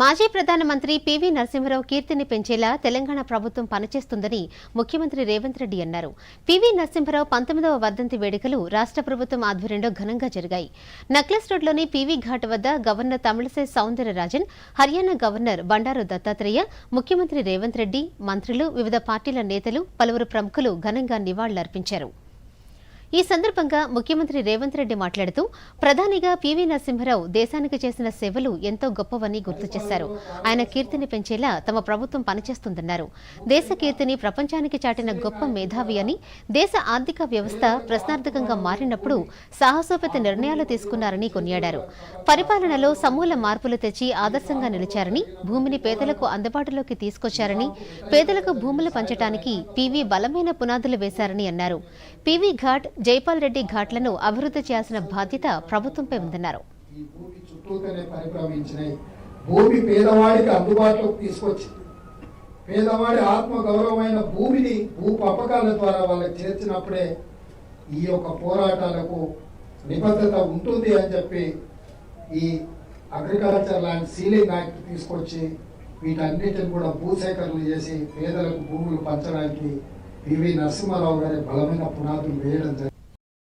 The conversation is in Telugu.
మాజీ ప్రధానమంత్రి పివి నరసింహరావు కీర్తిని పెంచేలా తెలంగాణ ప్రభుత్వం పనిచేస్తుందని ముఖ్యమంత్రి రేవంత్ రెడ్డి అన్నారు. పివి నరసింహరావు పంతొమ్మిదవ వర్ధంతి వేడుకలు రాష్ట్ర ప్రభుత్వం ఆధ్వర్యంలో ఘనంగా జరిగాయి. నక్లెస్ రోడ్లోని పివి ఘాట్ వద్ద గవర్నర్ తమిళసై సౌందరరాజన్ హర్యానా గవర్నర్ బండారు దత్తాత్రేయ ముఖ్యమంత్రి రేవంత్ రెడ్డి మంత్రులు వివిధ పార్టీల నేతలు పలువురు ప్రముఖులు ఘనంగా నివాళులర్పించారు. ఈ సందర్భంగా ముఖ్యమంత్రి రేవంత్ రెడ్డి మాట్లాడుతూ ప్రధానిగా పివి నరసింహరావు దేశానికి చేసిన సేవలు ఎంతో గొప్పవని గుర్తు చేశారు. ఆయన కీర్తిని పెంచేలా తమ ప్రభుత్వం పనిచేస్తుందన్నారు. దేశ కీర్తిని ప్రపంచానికి చాటిన గొప్ప మేధావి అని దేశ ఆర్థిక వ్యవస్థ ప్రశ్నార్థకంగా మారినప్పుడు సాహసోపేత నిర్ణయాలు తీసుకున్నారని కొనియాడారు. పరిపాలనలో సమూల మార్పులు తెచ్చి ఆదర్శంగా నిలిచారని భూమిని పేదలకు అందుబాటులోకి తీసుకొచ్చారని పేదలకు భూములు పంచటానికి పివి బలమైన పునాదులు వేశారని అన్నారు. పివి ఘాట్ జైపాల్ రెడ్డి ఘాట్లను అభివృద్ధి చేయాల్సిన బాధ్యత ప్రభుత్వంపై ఉందన్నారు. ఈ భూమి భూమి పేదవాడికి అందుబాటులోకి తీసుకొచ్చి పేదవాడి ఆత్మ గౌరవమైన భూమిని భూ పంపకాల ద్వారా వాళ్ళకి చేర్చినప్పుడే ఈ యొక్క పోరాటాలకు నిబద్ధత ఉంటుంది అని చెప్పి ఈ అగ్రికల్చర్ ల్యాండ్ సీలింగ్ యాక్ట్ తీసుకొచ్చి వీటన్నిటిని కూడా భూసేకరణలు చేసి పేదలకు భూములు పంచడానికి పివి నరసింహారావు గారి బలమైన పునాదులు వేయడం జరిగింది.